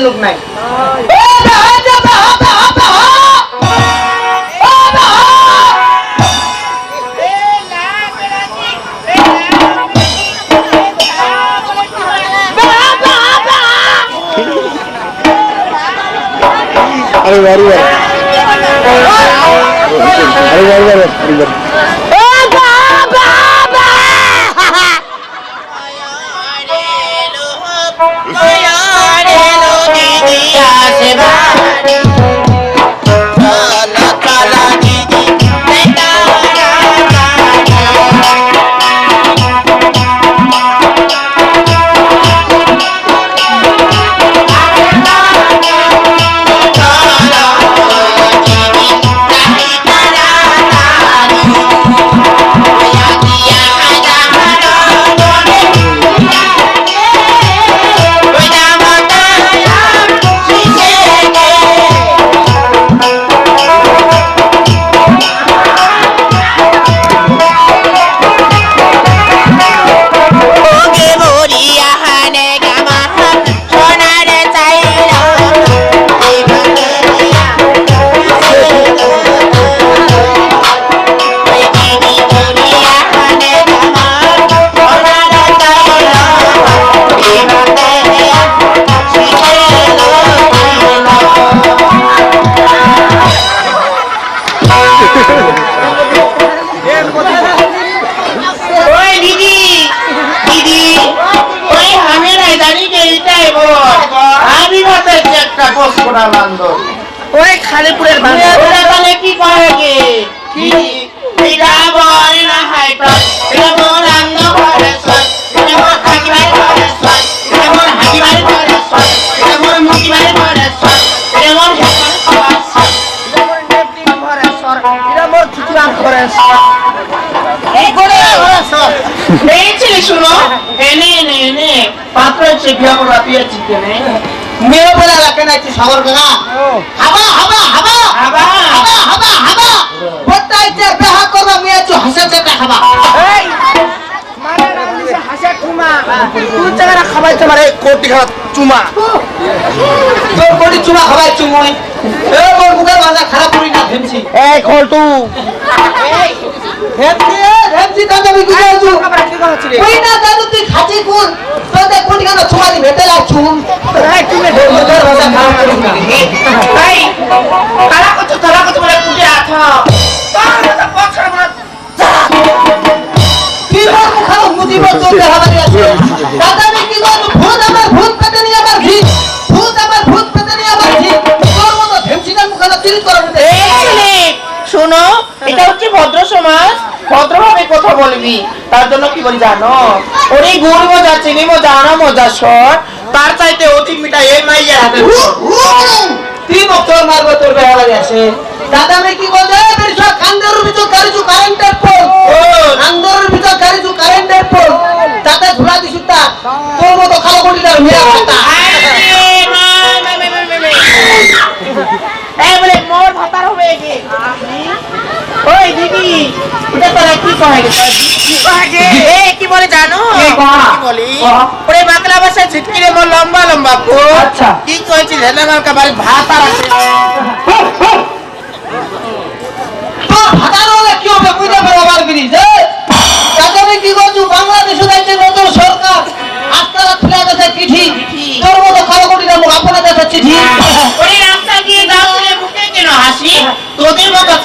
কাজের লোক নাই আরে বাড়ি আরে বাড়ি আরে বাড়ি একটা বস ওই খালিপুরের ভাষা কি করে গে? কি? এটা বল না হাইটা এটা মোর আঙ্গ ঘরে সয় এটা মোর হাকিবাই ঘরে সয় এটা মোর হাকিবাই ঘরে সয় এটা মোর মুকিবাই ঘরে সয় এটা মোর হেপার সয় এই করে এই ছেলে শুনো এনে এনে এনে পাত্র বিয়া করা চিনতে নেই মেয়ে বলে রাখে না একটু সবর কাকা? হাবা হাবা হাবা! হাবা। হাবা হাবা হাবা! বটাই যে বেহা করবা মেয়ে একটু হাসা চেপে হাবা মানে খাবাই তোমার এই কোটি খাওয়া চুমা? তোর কোটি চুমা খাবাই চুমই। এ তোর মুখে মাথা খারাপ করি না ভেবছি। এই খোল তুই ভেমছি কাজ আমি বুঝে আছো ওই না জানো তুই খাচি কোন তোদের কোটি কানা চুমা দি ভেটে লাগছু এই তুমি মুখের ভাষা খারাপ করি না। ভাই কারা কত তারা কত বলে পুজে আছো। তাহলে তো পছর বলে কি মোর মুখানো মুদিব তোর হাবারি আছে। ভদ্র সমাজ, ভদ্রভাবে কথা বলবি। তার জন্য কি বলি জানো? ওরে গুড় মজা, চিনি মজা, আনা মজা সর। তার চাইতে অধিক মিটা এই মাইয়ের হাতে তুই বছর মারবো তোর বেহালারি আছে দাদা, আমি কি বলছে বেশ কান্দার ভিতর কারিছু কারেন্টের পোল আন্দরের ভিতর কারিছু কারেন্টের পোল তাতে ঝুলা দিছু তা তোর মতো খালো কোটিটার মেয়ে কথা এই বলে মোর ভাতার হবে কি এটা তোরা কি কয়? কি বলে জানো? ওরে বাংলা ভাষা ঝিটকিরে মোর লম্বা লম্বা কো আচ্ছা। কি কইছি হেনা আমার কাবারে? ভাতার আছে। ভাতার হলে কি হবে? বুঝতে পারো আমার গিরি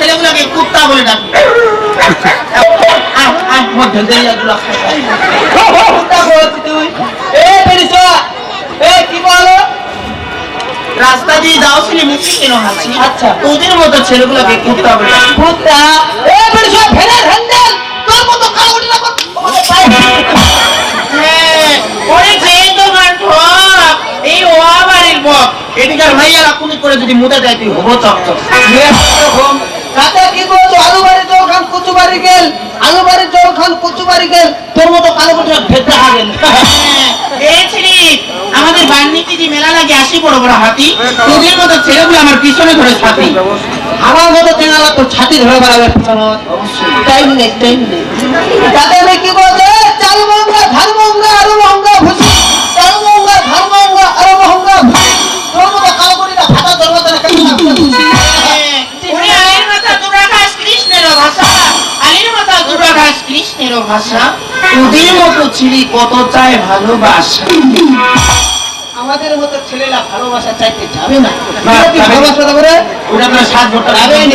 ছেলেগুলোকে কুত্তা বলে ডাকি। রাস্তা দিয়ে যাও ছেলে মুখে কেন হাসি আচ্ছা। তোদের মতো ছেলেগুলোকে কুত্তা বলে ডাকি। ভূতটা এ বেরিস ফেরে হ্যান্ডেল তোর মতো খালো কোটিটা ওরে যেই তো গান্ঠক, এই ওয়া বাড়ির বক, এদিকার ভাইয়ারা কুনি করে যদি মুদে দেয় তুই হব চকচক রাতে কি করছ? আলু বাড়ি জল খান কচু বাড়ি গেল। আলু বাড়ি জল খান কচু বাড়ি গেল। তোর মতো কালো কোটিটা ভেটে হাগেল হ্যাঁ, এই ছেলে, আমাদের বান্নিতে যে মেলা লাগে আসি বড় বড় হাতি? তোদের মতো ছেলেগুলো আমার পিছনে ধরে ছাতি। আমার মতো চেনালা তোর ছাতি ধরে বেড়াবে টাইম নেই টাইম নেই। তাতে আমি কি বলছে ভাষা তোদের মতো ছিলি কত চায় ভালোবাসা? আমাদের মতো ছেলেরা ভালোবাসা চাইতে যাবে না। না, কি যাবে না। ভালোবাসা দেবো? ওটা তো সাত ভোটটা যাবেই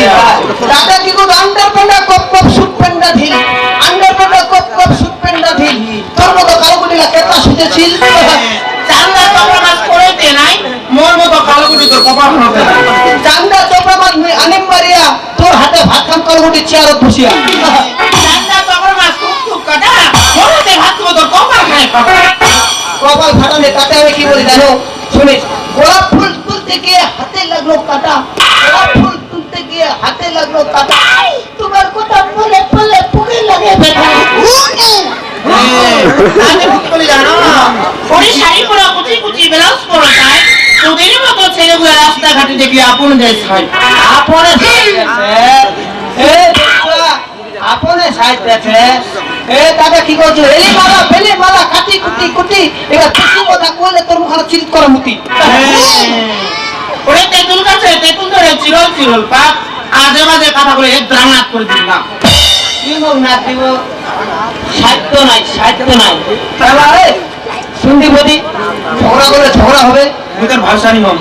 দাদা কি গো আন্ডার পেন্ডা কপ কপ সুট পেন্ডা ঢিল? আন্ডার পেন্ডা কপ কপ সুট পেন্ডা ঢিল? তোর মতো কালো কুটিলা কেতা সুতেছিল চান্দা চপড়া মাছ করেতে নাই মোর মতো তোর কপাল হতে চান্দা চোপড়া মাছ মুই মারিয়া তোর হাতে ভাত খাম কালো কুটি চেয়ারত বসিয়া। কি বলি জানো? শুনিস গোলাপ ফুল তুলতে গিয়ে হাতে লাগল কাটা। গোলাপ ফুল তুলতে গিয়ে হাতে লাগল কাটা। তোমার কথা বলে বলে পুকে লাগে বেটা আমি ভুল করে জানো ওরে শাড়ি পরা কুচি কুচি ব্লাউজ পরা যায় তোদের মতো ছেলেগুলো রাস্তাঘাটে দেখি আপন দেশ হয়। আপনে আপনে সাইতেছে এ দাদা কি করছ? এলি মালা ফেলে মালা কাটি কুটি কুটি এবার কিছু কথা কইলে তোর মুখে চিল করে মুতি ওরে তেঁতুল কাছে তেঁতুল ধরে চিরল চিরল পাক আজে বাজে কথা বলে এক করে দিলাম দিব না দিব সাহিত্য নাই সাহিত্য নাই তাহলে আরে ঝগড়া করলে ঝগড়া হবে ভাষা নিয়ম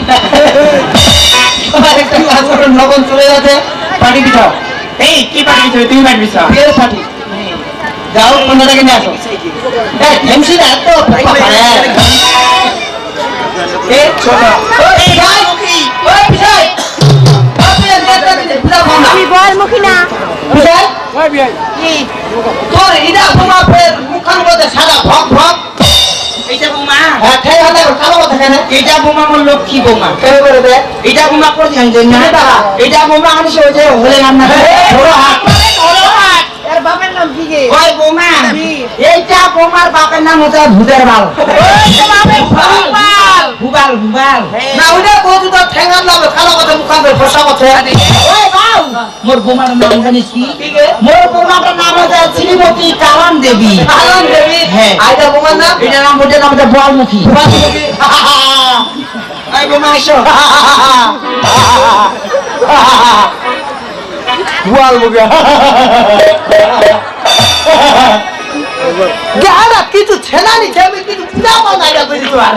একটা কাজ করে নগন চলে গেছে পার্টি দিছাও এই কি পাটি তুই তুই পাটি বিসা বিয়ের পার্টি যাও অন্যটাকে নিয়ে আসো না এত এ ছোট। ওই ভাই ওই বিশাল আপনি নেতা দিতে বুঝা না। আমি বরমুখী না বিশাল কি তোর ইডা তোমার ফের মুখান মধ্যে সাদা ভক ভক। এইটা বোমা? হ্যাঁ ঠেই হাতে কালো কথা কেন? এইটা বোমা আমার লক্ষ্মী বোমা। কেন করে দে? এটা বোমা করে জানি না। এটা? এটা বোমা ওই যে হলে রান্না বড় হাত। এর বাবার নাম কি গে? ওই বোমা। কি? এইটা বোমার বাপের নাম হচ্ছে ভূতের বাল ভুবাল ভুবাল না ওইটা কত তো ঠেঙ্গান লাবে কালো কথা মুখান ধরে ফসা কথা ওই বাউ মোর বোমার নাম জানিস কি ঠিক আছে মোর বোমাটার নাম হচ্ছে শ্রীমতী কালাম দেবী আনন্দ দেবী হ্যাঁ। আইটা বোমার নাম এটার নাম ওটার নাম হচ্ছে বলমুখী বাস দেবী বোমা এসো গোয়াল মুখে গাড়া কিছু ছেনা নি আমি কিছু পুরা পাও না এটা কইছি তো আর